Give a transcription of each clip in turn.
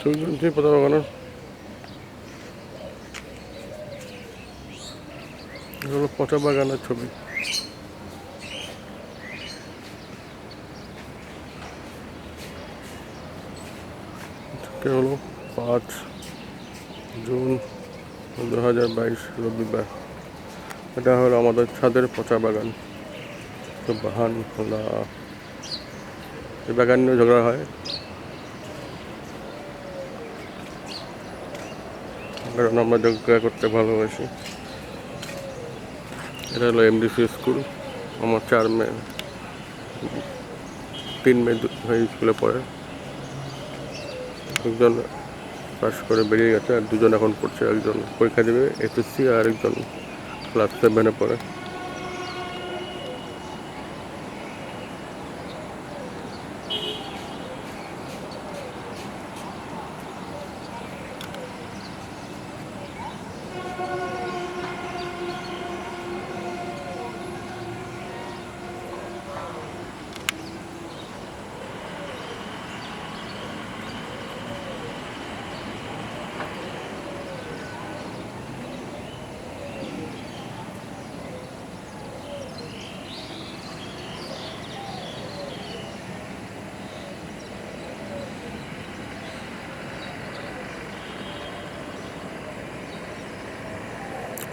ছবি তুলছি পতাকা বাগানের এটা হলো পচা বাগানের ছবি। আজকে হলো পাঁচ জুন দু হাজার বাইশ রবিবার। এটা হলো আমাদের ছাদের পচা বাগান। বাহান খোলা। এই বাগান নিয়ে ঝগড়া হয়। কারণ আমরা যোগা করতে ভালোবাসি। এটা হলো এমডিসি স্কুল আমার চার মেয়ে, তিন মেয়ে স্কুলে পড়ে। একজন পাশ করে বেরিয়ে গেছে আর দুজন এখন পড়ছে, একজন পরীক্ষা দেবে এসএসসি আর একজন ক্লাস সেভেনে পড়ে।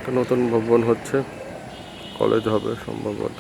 একটা নতুন ভবন হচ্ছে। কলেজ হবে সম্ভবত।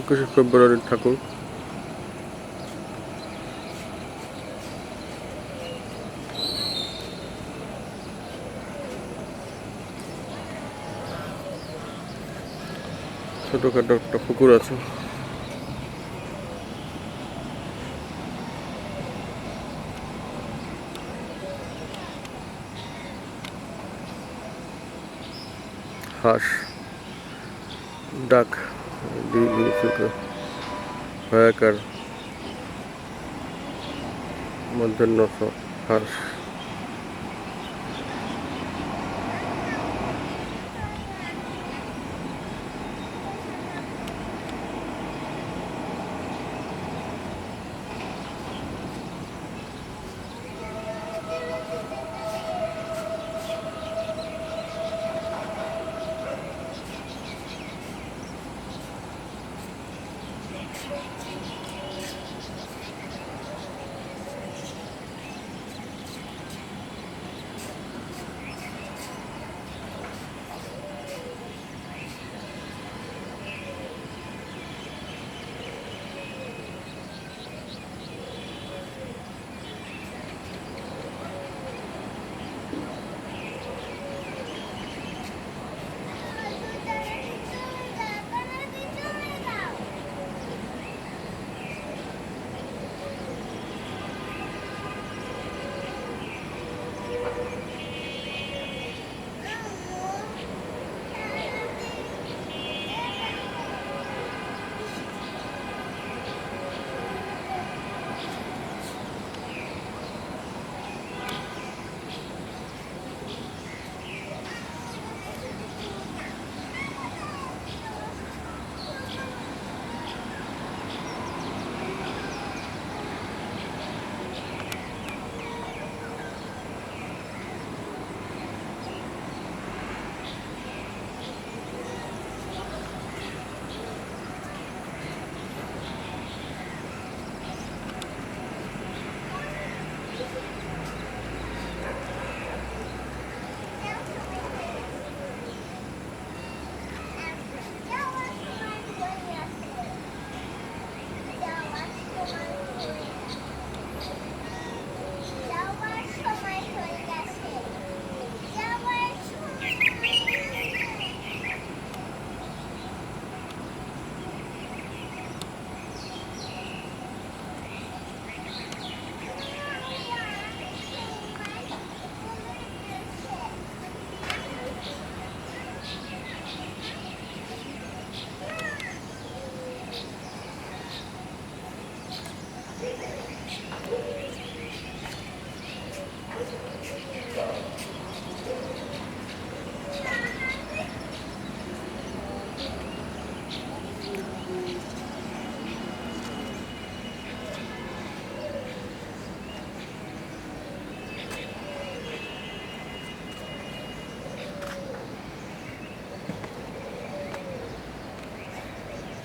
একুশে ফেব্রুয়ারির ঠাকুর। ছোটখাটো একটা পুকুর আছে। হাঁস ডাক। ভয়াকার মধ্যাহ্ন হাঁস